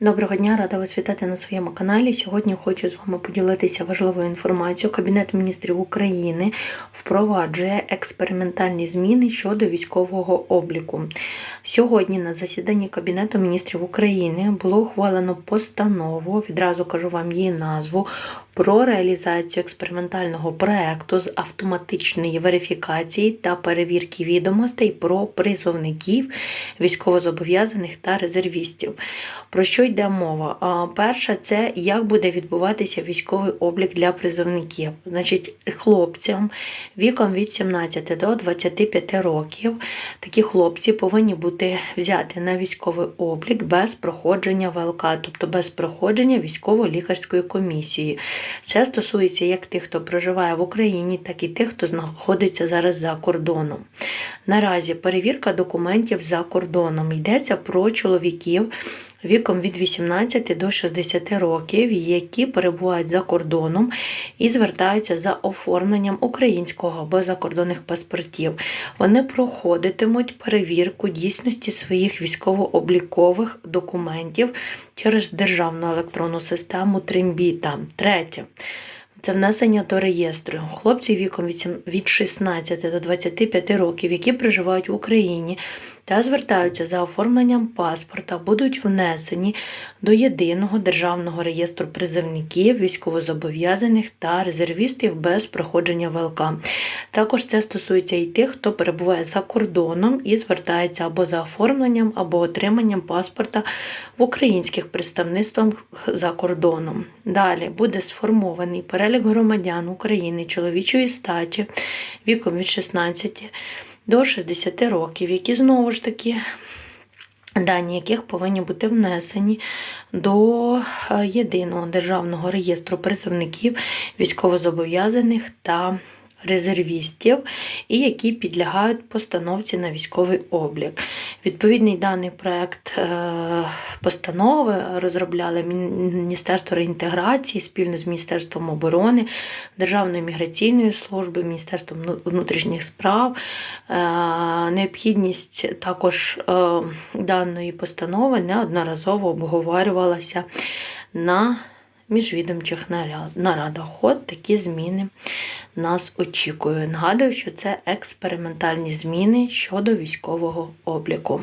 Доброго дня, рада вас вітати на своєму каналі. Сьогодні хочу з вами поділитися важливою інформацією. Кабінет міністрів України впроваджує експериментальні зміни щодо військового обліку. Сьогодні на засіданні Кабінету міністрів України було ухвалено постанову, відразу кажу вам її назву, про реалізацію експериментального проекту з автоматичної верифікації та перевірки відомостей про призовників, військовозобов'язаних та резервістів. Про що йде мова? А, Перше, це як буде відбуватися військовий облік для призовників. Значить, хлопцям віком від 17 до 25 років такі хлопці повинні бути взяти на військовий облік без проходження ВЛК, тобто без проходження військово-лікарської комісії. Це стосується як тих, хто проживає в Україні, так і тих, хто знаходиться зараз за кордоном. Наразі перевірка документів за кордоном йдеться про чоловіків віком від 18 до 60 років, які перебувають за кордоном і звертаються за оформленням українського або закордонних паспортів. Вони проходитимуть перевірку дійсності своїх військово-облікових документів через державну електронну систему Тримбіта. Третє. Це внесення до реєстру. Хлопці віком від 16 до 25 років, які проживають в Україні та звертаються за оформленням паспорта, будуть внесені до єдиного державного реєстру призовників, військовозобов'язаних та резервістів без проходження ВЛК. Також це стосується і тих, хто перебуває за кордоном і звертається або за оформленням, або отриманням паспорта в українських представництвах за кордоном. Далі буде сформований перелік громадян України чоловічої статі віком від 16 до 60 років, які знову ж таки. Дані яких повинні бути внесені до е, єдиного державного реєстру призовників військовозобов'язаних та резервістів, і які підлягають постановці на військовий облік. Відповідний даний проект е, постанови розробляли Міністерство реінтеграції спільно з Міністерством оборони, Державною міграційною службою, Міністерством внутрішніх справ. Е, Необхідність також е, даної постанови неодноразово обговорювалася на міжвідомчих нарадах. От такі зміни нас очікують. Нагадую, що це експериментальні зміни щодо військового обліку.